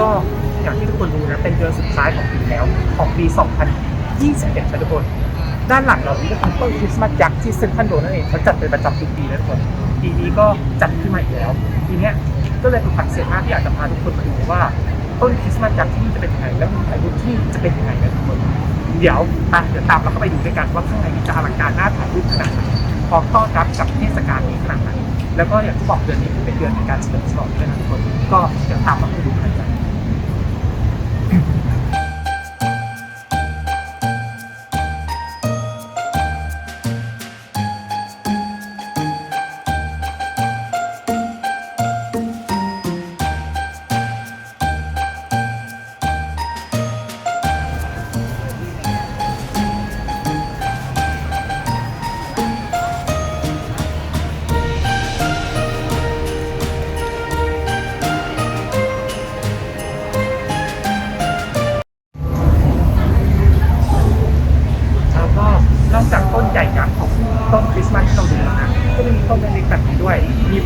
ก็อย่างที่ทุกคนรู้นะเป็นเดือนสุดท้ายของปีแล้วของปี 2021นะทุกคน ด้านหลังเรานี้ก็คือต้นคริสต์มาสยักษ์ที่เซ็นทรัลโดนั่นเองเขาจัดเป็นประจำทุกปีนะทุกคนปีนี้ก็จัดขึ้นมาอีกแล้ว ทีเนี้ยก็เลยเป็นความเสียมากที่อยากจะพาทุกคนมาดูว่าต้นคริสต์มาสยักษ์ที่นี่จะเป็นยังไงแล้วมุมถ่ายรูปที่จะเป็นยังไงนะทุกคนเดี๋ยวไปเดี๋ยวตามเราก็ไปดูด้วยกันว่าข้างในนี้จะอลังการน่าถ่ายรูปขนาดไหนพร้อมต้อนรับกับเทศกาลนี้ขนาดไหน แล้วก็อย่างที่บอกเดือนนี้เป็นเดือนในการเฉลิมฉลองด้วยนะทุกคนก็เดี๋ยวตามมาดูกัน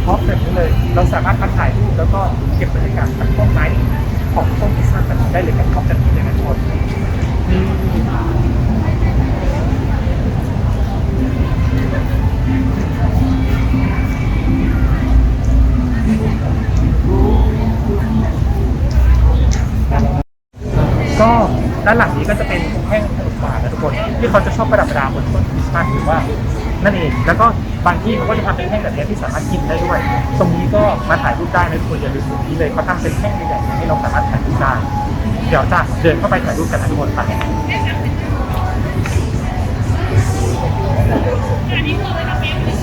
พร็อพแบบนี้เลย เราสามารถมาถ่ายรูปแล้วก็เก็บบรรยากาศจากต้นไม้ของต้นคริสต์มาสแบบนี้ได้เลยกับพร็อพแบบนี้เลยนะทุกคนก็ด้านหลังนี้ก็จะเป็นแท่งขนมหวานนะทุกคน ที่เขาจะชอบประดับประดาบนต้นคริสต์มาสหรือว่า นั่นเอง แล้วก็บางที่เขาก็จะทำเป็นแท่งแบบนี้ที่สามารถกินได้ด้วย ตรงนี้ก็มาถ่ายรูปได้นะทุกคนอย่าลืมตรงนี้เลยเขาทำเป็นแท่งใหญ่ๆให้เราสามารถถ่ายรูปได้ เดี๋ยวจะเดินเข้าไปถ่ายรูปกันทุกคนไปแล้ว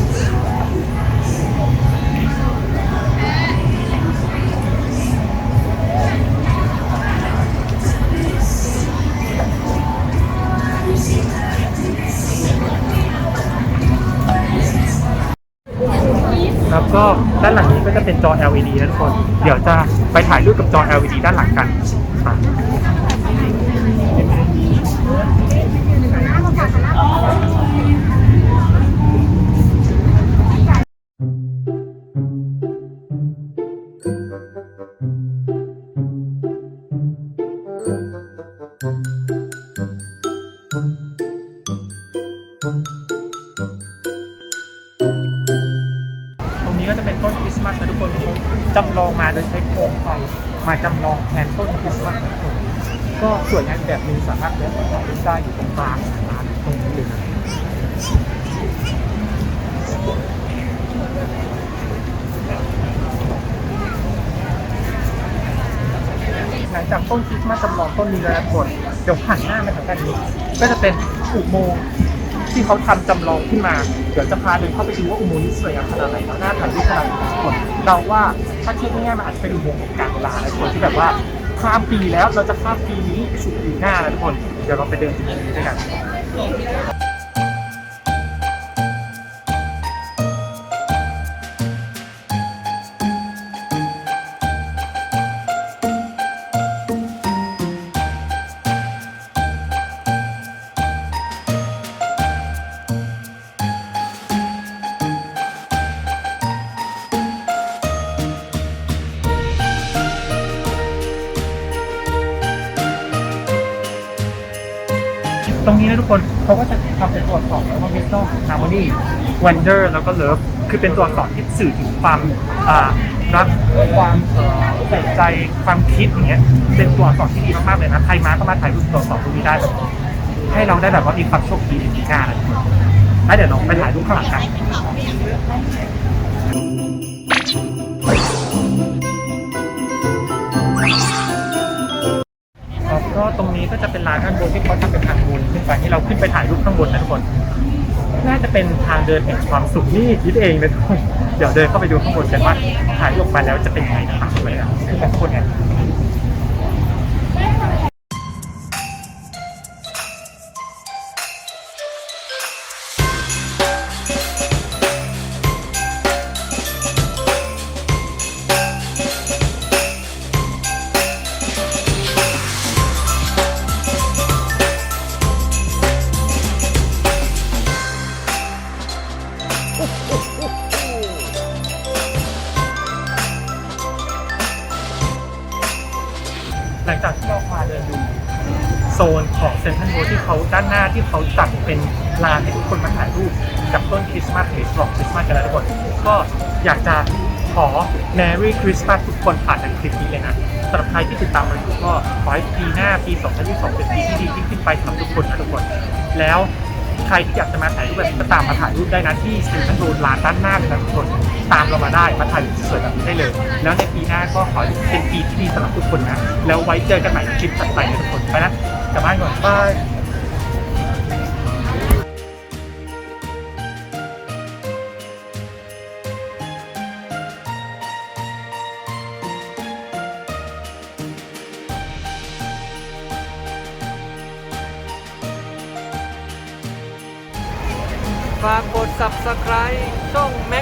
ก็ด้านหลังนี้ก็จะเป็นจอ LED นะทุกคน เดี๋ยวจะไปถ่ายรูปกับจอ LED ด้านหลังกันไปตร นี้ก็จะเป็นต้นคริสต์มาสนะทุกคนจำลองมาโดยใช้โคมไฟมาจำลองแทนต้นคริสต์มาสนะทุกคนก็สวยงามแบบนึงสามารถเดินไปถ่ายรูปได้อยู่ตรงกลางร้านตรงนี้เลยนะหลังจากต้นคริสต์มาสจำลองต้นนี้แล้วนะทุกคนเดี๋ยวหันหน้ามาทางด้านนี้ ก็จะเป็นอุโมงค์ ที่เขาทำจำลองขึ้นมา เดี๋ยวจะพาเดินเข้าไปดูว่าอุโมงค์นี้สวยงามขนาดไหนแล้วน่าถ่ายรูปขนาดไหนทุกคนเราว่าถ้าเทียบง่ายๆมันอาจจะเป็นอุโมงค์ของกลางเวลานะทุกคนที่แบบว่าข้ามปีแล้วเราจะข้ามปีนี้ไปสู่ปีหน้าแล้วทุกคน เดี๋ยวเราไปเดินดูตรงนี้ด้วยกัน ตรงนี้นะทุกคนเขาก็จะทำเป็นตัวอักษรแล้วว่า wisdom harmony wonder แล้วก็ love คือเป็นตัวอักษรที่สื่อถึงความอ่ารักความใส่ใจความคิดอย่างเงี้ยเป็นตัวอักษรที่ดีมากๆเลยนะใครมาก็มาถ่ายรูปตัวอักษรตรงนี้ได้ให้เราได้แบบว่ามีความโชคดีในปีหน้านะทุกคนแล้วเดี๋ยวเราไปถ่ายรูปข้างหลังกัน ก็จะเป็นลานด้านบนที่เขาทำเป็นทางบนขึ้นไปให้เราขึ้นไปถ่ายรูปข้างบนนะทุกคน น่าจะเป็นทางเดินแห่งความสุขนี่คิดเองนะทุกคนเดี๋ยวเดินเข้าไปดูข้างบนกันว่าถ่ายรูปแล้วจะเป็นยังไงนะครับไปอะขึ้นไปข้างบน กันดูโซนของเซนทรัลโวที่เขาด้านหน้าที่เขาจัดเป็นลานให้ทุกคนมาถ่ายรูปกับต้นคริสต์มาสหรือฉลองคริสต์มาสกันแล้วทุกคนก็อยากจะขอ Merry Christmas ทุกคนผ่านทางคลิปนี้เลยนะสำหรับใครที่ติดตามมาอยู่ก็ขอให้ปีหน้าปี 2022 เป็นปีที่ดียิ่ขึ้นไปสำหรับทุกคนนะทุกคน แล้วใครที่อยากจะมาถ่ายรูปแบบก็ตามมาถ่ายรูปได้นะที่เซ็นทรัลโรดลานด้านหน้าเลยนะทุกคน ได้มาถ่ายสวยๆแบบนี้ได้เลย แล้วในปีหน้าก็ขอเป็นปีที่ดีสำหรับทุกคนนะ แล้วไว้เจอกันใหม่ในคลิปถัดไปนะทุกคนไปนะกลับบ้านก่อนบายฝากกด subscribe ช่องแม